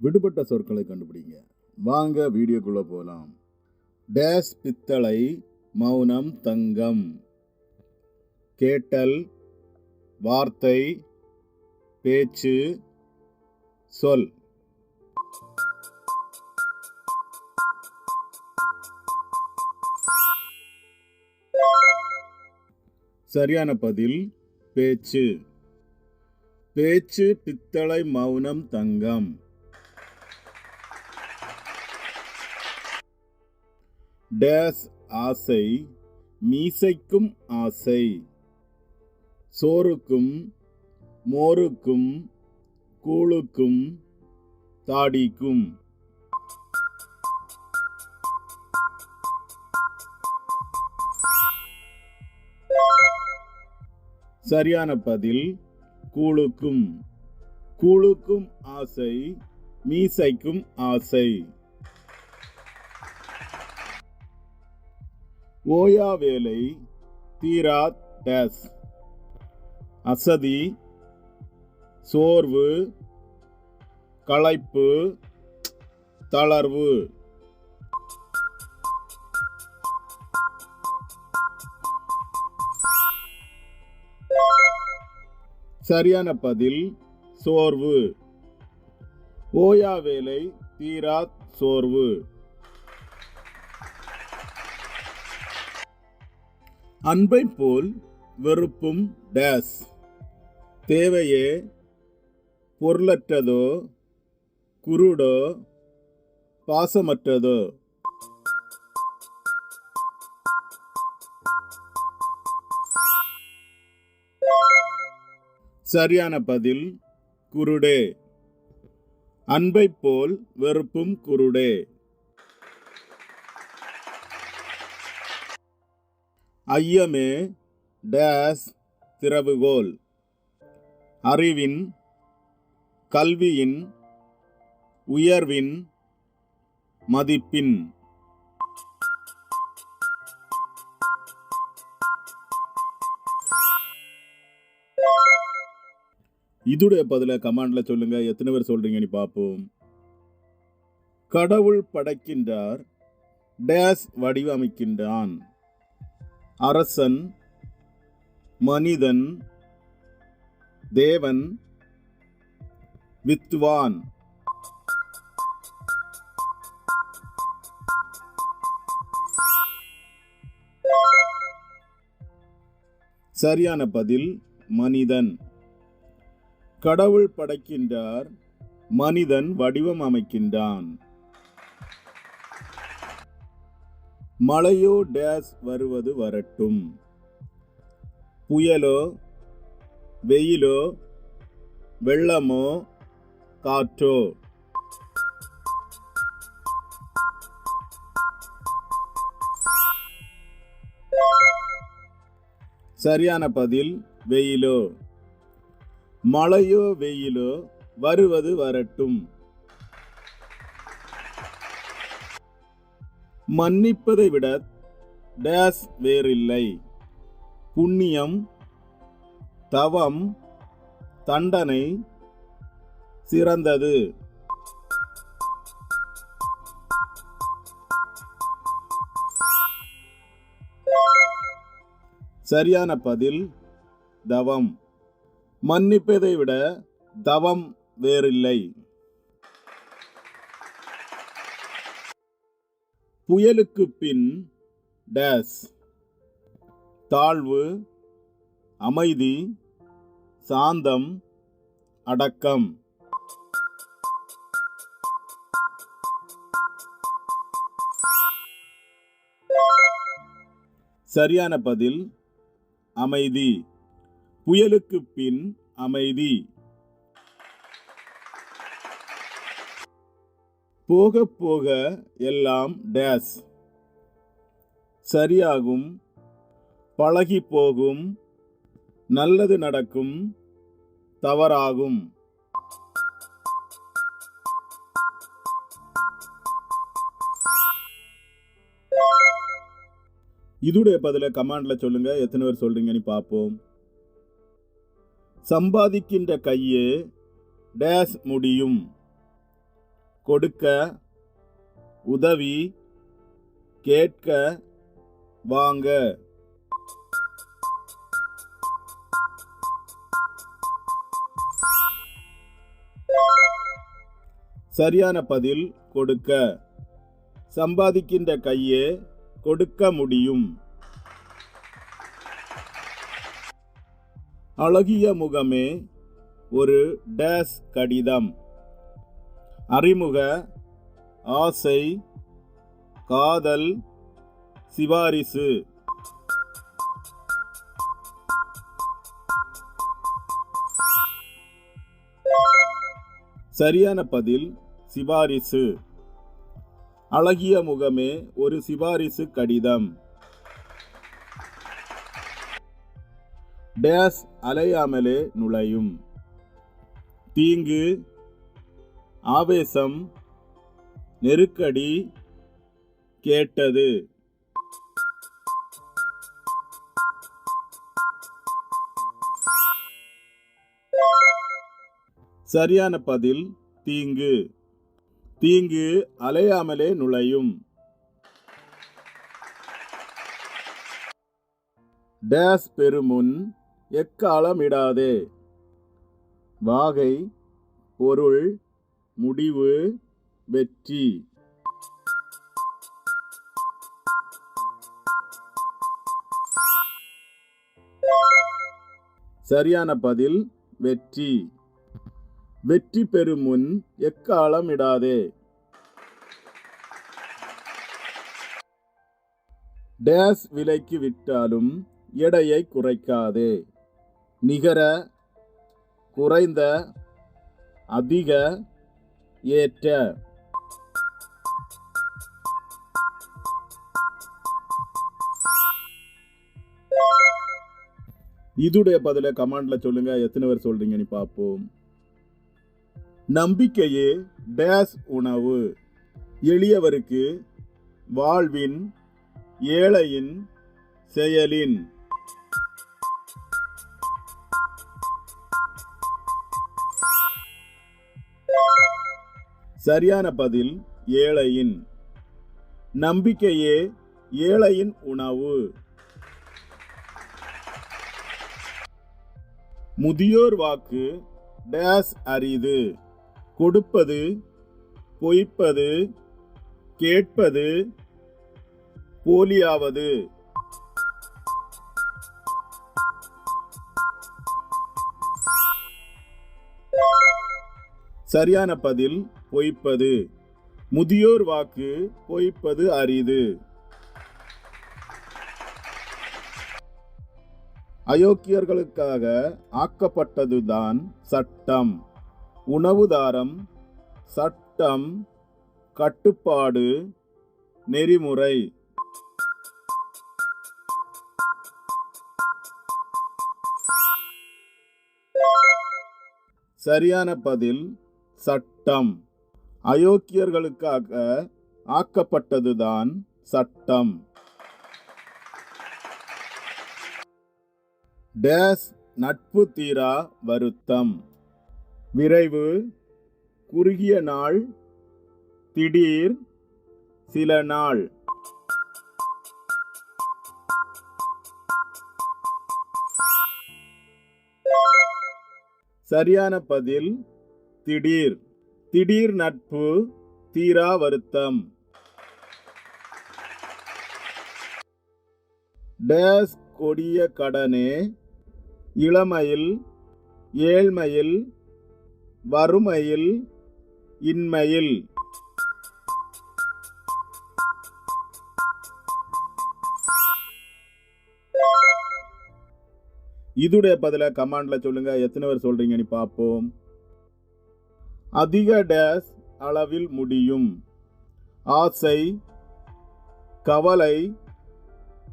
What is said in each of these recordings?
விடுபட்ட சொற்களை கண்டுபிடிங்க. வாங்க வீடியோக்குள்ளே போகலாம் டேஸ் பித்தளை மௌனம் தங்கம். கேட்டல் வார்த்தை பேச்சு சொல். சரியான பதில் பேச்சு. பேச்சு பித்தளை மௌனம் தங்கம். டேஸ் ஆசை மீசைக்கும் ஆசை. சோறுக்கும் மோருக்கும் கூழுக்கும் தாடிக்கும். சரியான பதில் கூழுக்கும். கூழுக்கும் ஆசை மீசைக்கும் ஆசை. ஓயா வேலை தீரா டேஸ். அசதி சோர்வு களைப்பு தளர்வு. சரியான பதில் சோர்வு. ஓயா வேலை தீரா சோர்வு. அன்பை போல் வெறுப்பும் டேஸ். தேவையே பொருளற்றதோ குருடோ பாசமற்றதோ. சரியான பதில் குருடே. அன்பை போல் வெறுப்பும் குருடே. ஐயமே டேஸ் திறவுகோல். அறிவின் கல்வியின் உயர்வின் மதிப்பின். இதுடைய பதில கமாண்ட்ல சொல்லுங்க. எத்தனை பேர் சொல்றீங்கன்னு பார்ப்போம். கடவுள் படைக்கின்றார் டேஸ் வடிவமைக்கின்றான். அரசன் மனிதன் தேவன் வித்வான் சரியான பதில் மனிதன். கடவுள் படைக்கின்றார் மனிதன் வடிவம் அமைக்கின்றான். மழையோ டேஸ் வருவது வரட்டும். புயலோ வெயிலோ வெள்ளமோ காற்றோ. சரியான பதில் வெயிலோ. மழையோ வெயிலோ வருவது வரட்டும். மன்னிப்பதை விட டேஸ் வேறில்லை. புண்ணியம் தவம் தண்டனை சிறந்தது. சரியான பதில் தவம். மன்னிப்பதை விட தவம் வேறில்லை. புயலுக்கு பின் டேஸ். தாழ்வு அமைதி சாந்தம் அடக்கம். சரியான பதில் அமைதி. புயலுக்கு பின் அமைதி. போக போக எல்லாம் டேஸ். சரியாகும் பழகி போகும் நல்லது நடக்கும் தவறாகும். இதுடைய பதில கமாண்ட்ல சொல்லுங்க எத்தனை பேர் சொல்றீங்கன்னு பார்ப்போம். சம்பாதிக்கின்ற கையே டேஸ் முடியும். கொடுக்க உதவி கேட்க வாங்க. சரியான பதில் கொடுக்க. சம்பாதிக்கின்ற கையே கொடுக்க முடியும். அழகிய முகமே ஒரு டேஸ் கடிதம். அறிமுக ஆசை காதல் சிபாரிசு. சரியான பதில் சிபாரிசு. அழகிய முகமே ஒரு சிபாரிசு கடிதம். டேஸ் அலையாமலே நுழையும். தீங்கு ஆவேசம் நெருக்கடி கேட்டது. சரியான பதில் தீங்கு. தீங்கு அலையாமலே நுழையும். டேஸ் பெருமுன் எக்காலமிடாதே. வாகை பொருள் முடிவு வெற்றி. சரியான பதில் வெற்றி. வெற்றி பெறும் முன் எக்காலம் இடாதே? டேஸ் விலைக்கு விட்டாலும் எடையை குறைக்காதே. நிகர குறைந்த அதிக ஏற்ற இதுடைய பதில கமாண்ட்ல சொல்லுங்க. எத்தனை பேர் சொல்றீங்கன்னு பார்ப்போம். நம்பிக்கையே டேஸ் உணவு. எளியவருக்கு வாழ்வின் ஏழையின் செயலின். சரியான பதில் ஏழையின். நம்பிக்கையே ஏழையின் உணவு. முதியோர் வாக்கு டேஸ் அரிது. கொடுப்பது பொய்ப்பது கேட்பது போலியாவது. சரியான பதில் பொய்ப்பது. முதியோர் வாக்கு பொய்ப்பது அரிது. அயோக்கியர்களுக்காக ஆக்கப்பட்டதுதான் சட்டம். உணவுதாரம் சட்டம் கட்டுப்பாடு நெறிமுறை. சரியான பதில் சட்டம். அயோக்கியர்களுக்காக ஆக்கப்பட்டதுதான் சட்டம். டேஸ் நட்பு தீரா வருத்தம். விரைவு குறுகிய நாள் திடீர் சில நாள். சரியான பதில் திடீர். திடீர் நட்பு தீரா வருத்தம். டேஸ் கொடிய கடனே இளமையில் ஏழ்மையில் வறுமையில் இன்மையில். இதுடைய பதில கமாண்ட்ல சொல்லுங்க. எத்தனை பேர் சொல்றீங்கன்னு பார்ப்போம். அதிக டேஸ் அளவில் முடியும். ஆசை கவலை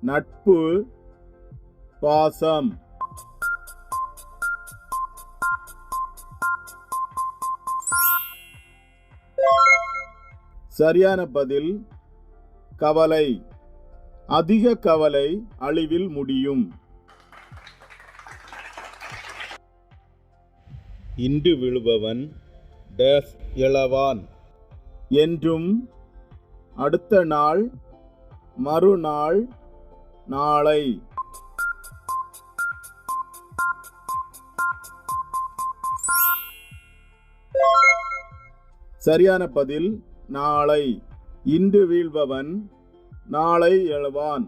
நட்பு பாசம். சரியான பதில் கவலை. அதிக கவலை அழிவில் முடியும். இன்று விழுபவன் டேஸ் இளவான். என்றும் அடுத்த நாள் மறுநாள் நாளை. சரியான பதில் நாளை. இன்று வீழ்பவன் நாளை எழுவான்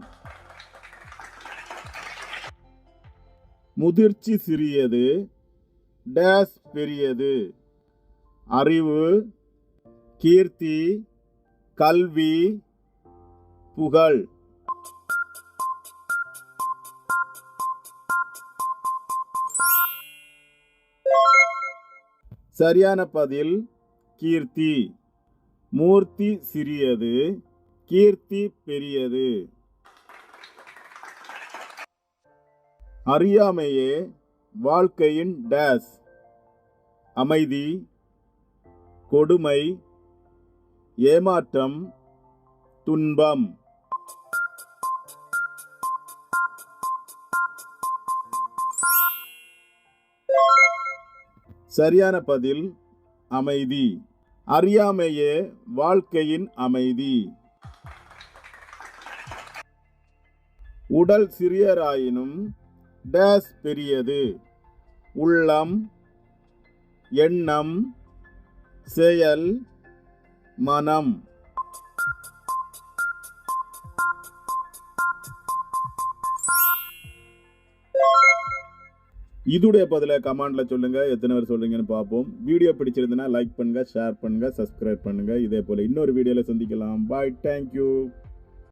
முதிர்ச்சி சிறியது டேஸ் பெரியது. அறிவு கீர்த்தி கல்வி புகழ். சரியான பதில் கீர்த்தி. மூர்த்தி சிறியது கீர்த்தி பெரியது. அறியாமையே வாழ்க்கையின் டேஸ் அமைதி கொடுமை ஏமாற்றம் துன்பம். சரியான பதில் அமைதி. அறியாமையே வாழ்க்கையின் அமைதி. உடல் சிறியராயினும் டேஸ் பெரியது. உள்ளம் எண்ணம் செயல் மனம். இதுடைய பதில கமெண்ட்ல சொல்லுங்க எத்தனை பேர் சொல்றீங்கன்னு பார்ப்போம். வீடியோ பிடிச்சிருந்தனா லைக் பண்ணுங்க ஷேர் பண்ணுங்க சப்ஸ்கிரைப் பண்ணுங்க. இதே போல இன்னொரு வீடியோல சந்திக்கலாம். Bye thank you